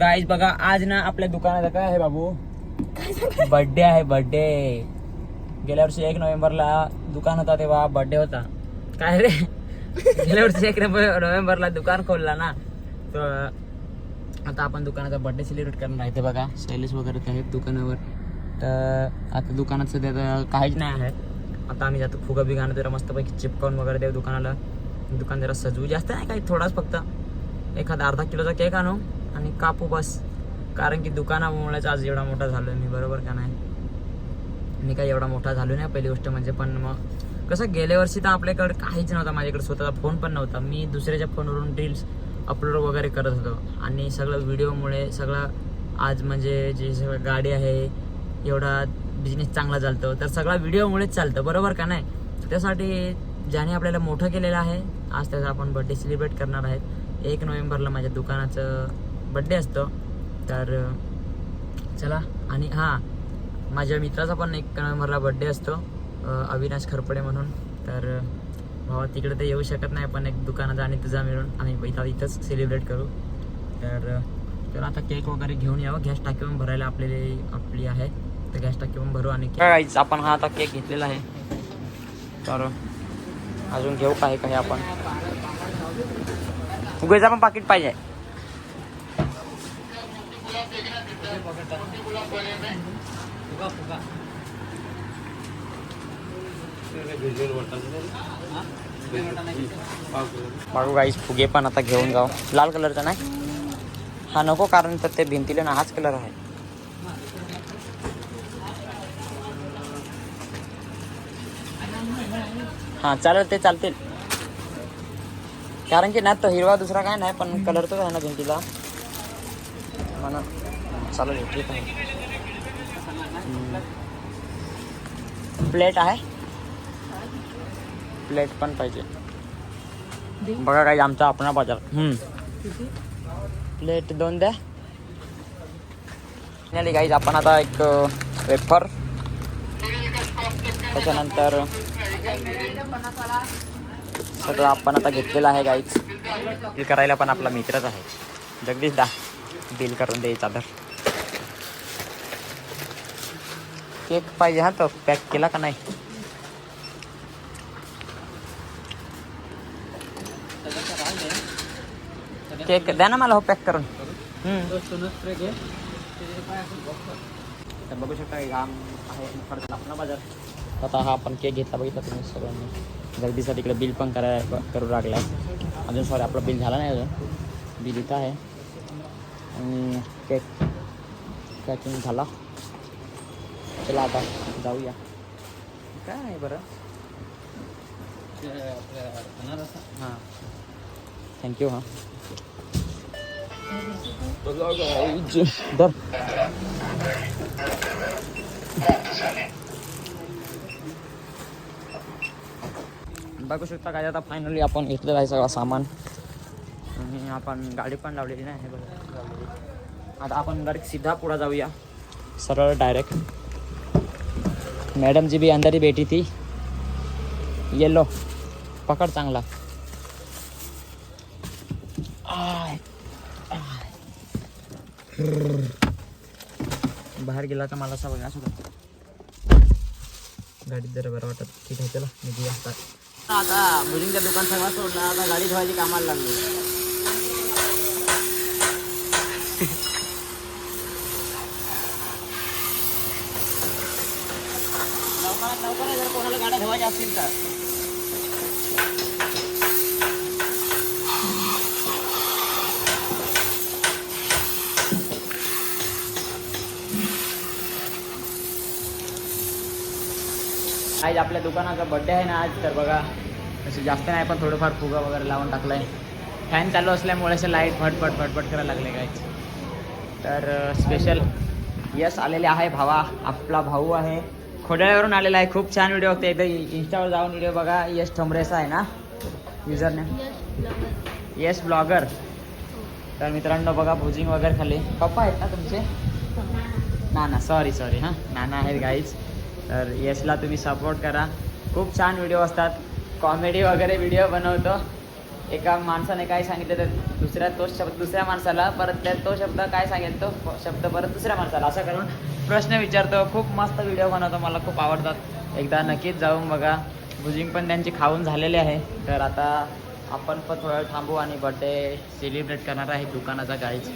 Guys बघा आज ना आपल्या दुकानाचा काय आहे बाबू? बर्थडे आहे बर्थडे गेल्या वर्षी एक नोव्हेंबरला दुकान होता तेव्हा बर्थडे होता. काय रे? गेल्या वर्षी एक नोव्हेंबरला दुकान खोलला ना. तर आता आपण दुकानाचा बर्थडे सेलिब्रेट करणार आहे ते बघा. शैलेश वगैरे ते आहेत दुकानावर. तर आता दुकानात सध्या तर काहीच नाही आहे. आता आम्ही जातो फुगा बिगाणं जरा मस्तपैकी चिपकावून वगैरे देऊ दुकानाला. दुकान जरा सजवू. जास्त नाही काही थोडाच फक्त. एखादा अर्धा किलोचा केक आणू. आणि कापू बस. कारण की दुकानामुळेच आज एवढा मोठा झालो मी बरोबर का नाही? मी काय एवढा मोठा झालो नाही पहिली गोष्ट म्हणजे पण मग कसं गेल्या वर्षी तर आपल्याकडे काहीच नव्हता माझ्याकडे स्वतःचा फोन पण नव्हता. मी दुसऱ्याच्या फोनवरून रील्स अपलोड वगैरे करत होतो. आणि सगळं व्हिडिओमुळे सगळं आज म्हणजे जे सगळं गाडी आहे एवढा बिझनेस चांगला चालतो. तर सगळा व्हिडिओमुळेच चालतं बरोबर का नाही? त्यासाठी ज्याने आपल्याला मोठं केलेलं आहे आज त्याचा आपण बड्डे सेलिब्रेट करणार आहेत. एक नोव्हेंबरला माझ्या दुकानाचं बड्डे असतो तर चला. आणि हां माझ्या मित्राचा पण एक नोव्हेंबरला बड्डे असतो अविनाश खरपडे म्हणून. तर भावा तिकडे तर येऊ शकत नाही पण एक दुकानाचा आणि तुझा मिळून आम्ही इथं इथंच सेलिब्रेट करू. तर तर आता केक वगैरे घेऊन यावं. गॅस टाकी पण भरायला आपली आपली आहे. तर गॅस टाकी पण भरू आणि काहीच आपण हा आता केक घेतलेला आहे. तर अजून घेऊ काय काही आपण. उगेचा पण पाकिट पाहिजे. गाईस फुगे पण आता घेऊन जाऊ. लाल कलरचा नाही? हा नको, कारण तर ते भिंतीला ना हाच कलर आहे. हा, चालेल, ते चालतील. कारण की नाही तो हिरवा दुसरा काय नाही, पण कलर तोच आहे ना भिंतीला. म्हणून चालेल ठीक आहे. प्लेट आहे. प्लेट पण पाहिजे. बघा काही आमचा आपणा बाजार. प्लेट दोन द्या. फायनली गाईज आपण आता एक वेफर त्याच्यानंतर सगळं आपण आता घेतलेलं आहे गाईज बिल करायला पण आपला मित्रच आहे. जगदीश दा बिल करून दे चादर. केक पाहिजे हा तो पॅक केला का नाही? केक द्या ना मला हो पॅक करून. हम्म. बघू शकता आता हा आपण केक घेतला बघितला तुम्ही सगळ्यांनी. जगदीचा तिकडे बिल पण कराय करू लागला अजून सॉरी आपला बिल झाला नाही अजून. बिल इथं आहे. आणि केक पॅकिंग झाला. चला आता जाऊया. काय आहे बरं? हां. थँक्यू हां. दर बघू शकता काय आता फायनली आपण घेतलेलं आहे सगळं सामान. आणि आपण गाडी पण लावलेली नाही हे बघा. आता आपण डायरेक्ट सीधा पुढे जाऊया. सरळ डायरेक्ट मॅडम जी भी अंदर ही बैठी थी येलो. पकड चांगला. बाहेर गेला तर मला असा बघा असं गाडीत जरा बरं वाटत. ठीक आहे चला निघूया आता. आता मुलींच्या दुकान सगळं सोडलं आता गाडी धुवायची कामाला लागली. लवकरात लवकर जर कोणाला गाड्या असतील तर. आज आपल्या दुकानाचा बड्डे आहे ना आज तर बघा तसे जास्त नाही पण थोडंफार फुगा वगैरे लावून टाकलाय. फॅन चालू असल्यामुळे असे लाइट फटफट फटफट करायला लागले काय तर स्पेशल यस आलेले आहे भावा आपला भाऊ आहे. खोडाळ्यावरून आलेला आहे. खूप छान व्हिडिओ होते एकदा इंस्टावर जाऊन व्हिडिओ बघा. यश ठोंबरेचा आहे ना? User name yes blogger. तर मित्रांनो बघा भुजिंग वगैरे खाली पप्पा आहेत ना तुमचे? नाना सॉरी सॉरी हां. नाना आहेत गाईज तर यशला तुम्ही सपोर्ट करा. खूप छान व्हिडिओ असतात. कॉमेडी वगैरे व्हिडिओ बनवतो. एका माणसाने काय सांगितलं तर दुसऱ्या तोच शब्द दुसऱ्या माणसाला परत त्या तो शब्द काय सांगेल तो शब्द परत दुसऱ्या माणसाला. असं करून प्रश्न विचारतो. खूप मस्त व्हिडिओ बनवतो. मला खूप आवडतात. एकदा नक्कीच जाऊन बघा. भुजिंग पण त्यांची खाऊन झालेली आहे. तर आता आपण पण थोडा वेळ थांबू आणि बड्डे सेलिब्रेट करणार आहे दुकानाचा गाईज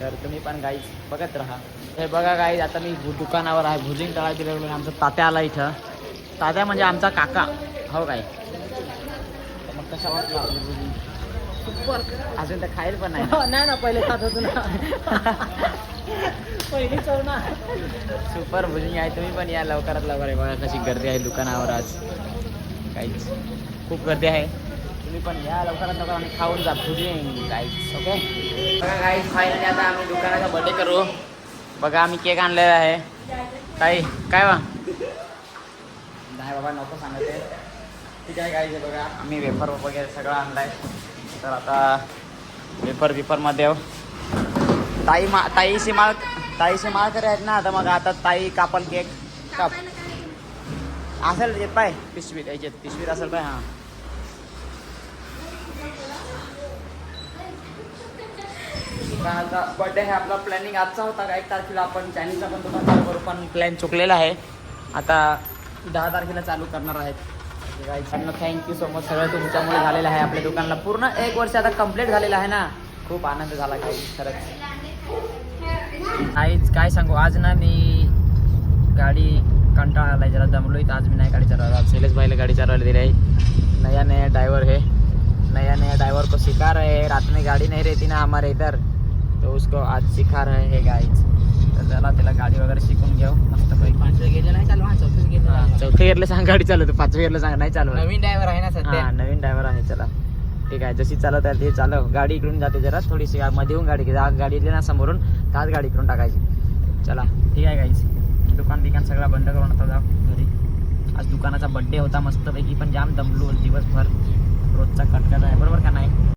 तर तुम्ही पण गाईज बघत राहा. हे बघा गाईज आता मी भु- दुकानावर आहे. भुजिंग तळा दिलं आमचा तात्या आला इथं. तात्या म्हणजे आमचा काका. हो काय मग कशा वाटला आपली भुजिंग अजून तर खाईल पण नाही. नाही ना पहिले खात होतो ना. पहिली चव ना. सुपर भुजिंग आहे तुम्ही पण या लवकरात लवकर. बघा कशी गर्दी आहे दुकानावर आज. काहीच. खूप गर्दी आहे. तुम्ही पण या लवकरात लवकर आणि खाऊन जा. भुजिंग काहीच ओके बघा काहीच फायनली आता आम्ही दुकानाचा बर्थडे करू. बघा आम्ही केक आणलेला आहे. काही काय वा नाही बाबा नको सांगते. ठीक आहे काय बघा आम्ही वेफर वगैरे सगळं आणलाय. तर आता वेफर बिफरमध्ये ताई मा ताईशी माळ ताईशी माळकरी आहेत ना आता मग आता ताई कापल केक. काप. असेल येत पाय पिशवीत याच्यात पिशवीत असेल पाय हां. आता बर्थडे हे आपला प्लॅनिंग आजचा होता का? एक तारखेला आपण चायनीजचा पण दुकान चालू करू पण प्लॅन चुकलेला आहे. आता दहा तारखेला चालू करणार आहेत. थँक्यू सो मच सगळं तुमच्यामुळे झालेलं आहे. आपल्या दुकानाला पूर्ण एक वर्ष आता कंप्लीट झालेलं आहे ना. खूप आनंद झाला काही खरंच. आईच काय सांगू? आज ना मी गाडी कंटाळा आलाय जरा जमलो तर आज मी नाही गाडी चालवला शैलेश भाईला गाडी चालवायला दिली आहे. नया नया ड्रायव्हर हे. नया नया ड्रायव्हर को शिकार आहे. रात्री रात में गाड़ी नाही रहती ना हमारे इधर. तो उसको आज सिखा रहे हैं गाईच तर त्याला त्याला गाडी वगैरे शिकून घेऊ मस्त पैकी गेलं चालू? हा गेलं चौथ्या गेरला सांग गाडी चालवतो. पाचव्या गेरला सांग नाही चालवत. नवीन ड्रायव्हर आहे ना हा सध्या नवीन ड्रायव्हर आहे चला. ठीक आहे जशी चालवत आहे ते चालव. गाडी इकडून जाते जरा थोडीशी मध्ये येऊन गाडी गाडी येते ना समोरून त्याच गाडी इकडून टाकायची. चला ठीक आहे गाईज दुकान बिकान सगळा बंद करून आता जा घरी. आज दुकानाचा बड्डे होता मस्तपैकी पण जाम दमलो दिवसभर. रोजचा कटकट आहे बरोबर का नाही?